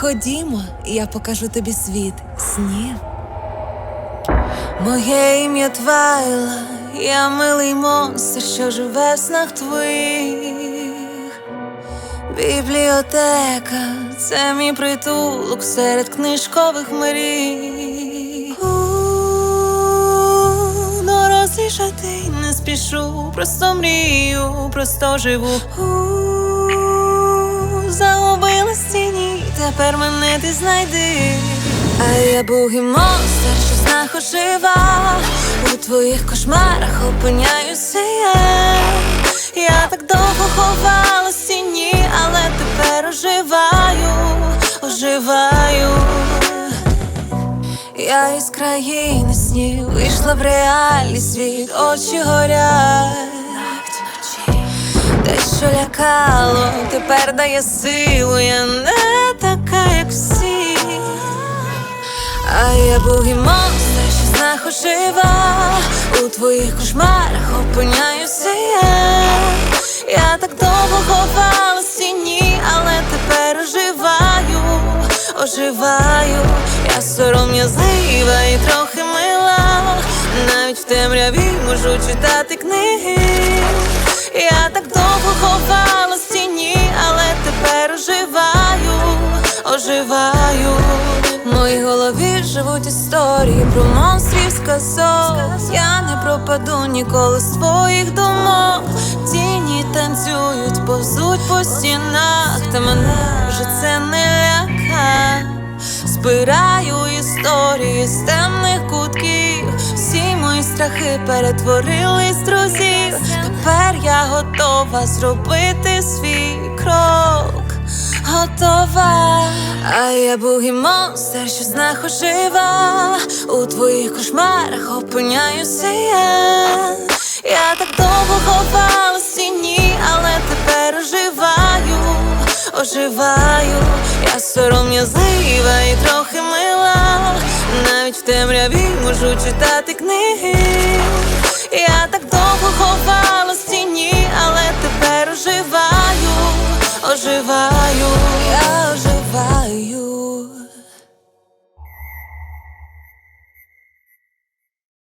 Ходімо, я покажу тобі світ снів. Моє ім'я Твайла, я милий монстр, що живе в снах твоїх. Бібліотека це мій притулок серед книжкових мрій. У, Дорослішати не спішу, просто мрію, просто живу. У, Загубила стіні, тепер мене ти знайди. А я був і монстр, що знах ожива У твоїх кошмарах опиняюся я. Я так довго ховала стіні, але тепер оживаю, оживаю. Я із країни снів вийшла в реальний світ, очі горять. Те, що лякало, тепер дає силу, я не А я був і монстр, що знах ожива У твоїх кошмарах опиняюся я. Я так довго ховала в стіні, але тепер оживаю, оживаю. Я сором'язлива і трохи мила. Навіть в темряві можу читати книги. Я так довго ховала в стіні, але тепер оживаю, оживаю. Живуть історії про монстрів з казок. Я не пропаду ніколи з твоїх думок. Тіні танцюють, повзуть по стінах, та мене вже це не ляка. Збираю історії з темних кутків. Всі мої страхи перетворились друзів. Тепер я готова зробити свій крок готова, а я бугі монстр, що знахожива у твоїх кошмарах опиняюся я. Я так довго ховала сіні, але тепер оживаю, оживаю, я сором'язлива і трохи мила. Навіть в темряві можу читати книги. Я так довго ховала сіні, але тепер оживаю, оживаю.